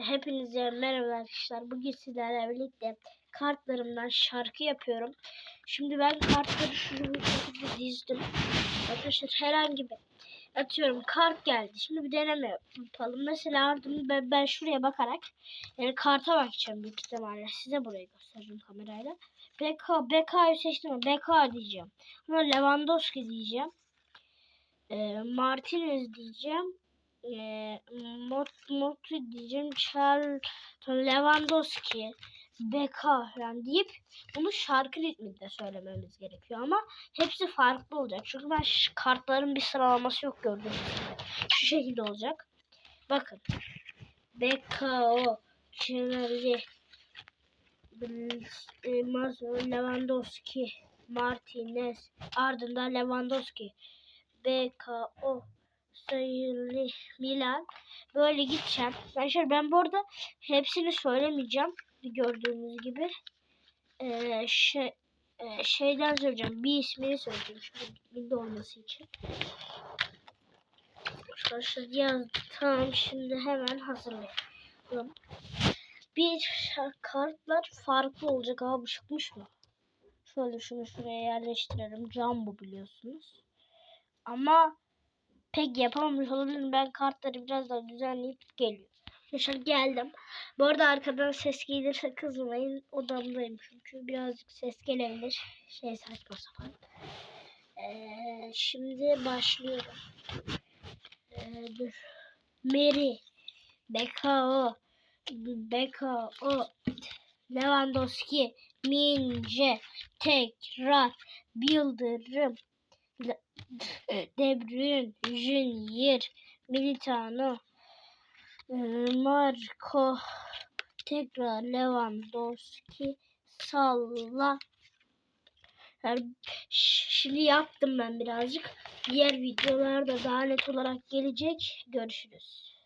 Hepinize merhaba arkadaşlar. Bugün sizlerle birlikte kartlarımdan şarkı yapıyorum. Şimdi ben kartları şunu şekilde dizdim. Arkadaşlar herhangi bir atıyorum kart geldi. Şimdi bir deneme yapalım. Mesela ardından ben, ben şuraya bakarak yani karta bakacağım büyük ihtimalle. Size burayı göstereceğim kamerayla. BK, BK'yı seçtim BK diyeceğim. Ama Lewandowski diyeceğim. Ee, Martinez diyeceğim e, Mot Motu diyeceğim Charlton Lewandowski Beka falan deyip bunu şarkı ritminde söylememiz gerekiyor ama hepsi farklı olacak. Çünkü ben kartların bir sıralaması yok gördüğünüz gibi. Şu şekilde olacak. Bakın. Bekao Çinali Lewandowski Martinez ardından Lewandowski BKO sayılı Milan böyle gideceğim. Arkadaşlar ben bu arada hepsini söylemeyeceğim. Gördüğünüz gibi. Ee, şey, e, şeyden söyleyeceğim. Bir ismini söyleyeceğim. Şöyle bildi olması için. Arkadaşlar yazdım. Tamam şimdi hemen hazırlayalım. Bir kartlar farklı olacak. Abi çıkmış mı? Şöyle şunu şuraya yerleştirelim. Cam bu biliyorsunuz. Ama pek yapamamış olabilirim. Ben kartları biraz daha düzenleyip geliyorum. Arkadaşlar geldim. Bu arada arkadan ses gelirse kızmayın. Odamdayım çünkü birazcık ses gelebilir. Şey saçma sapan. Ee, şimdi başlıyorum. Ee, dur. Mary. Bekao. Bekao. Lewandowski. Mince. Tekrar. Yıldırım. De Bruyne, Junior, Militano, e, Marco, tekrar Lewandowski, Salla. Yani şimdi yaptım ben birazcık. Diğer videolarda daha net olarak gelecek. Görüşürüz.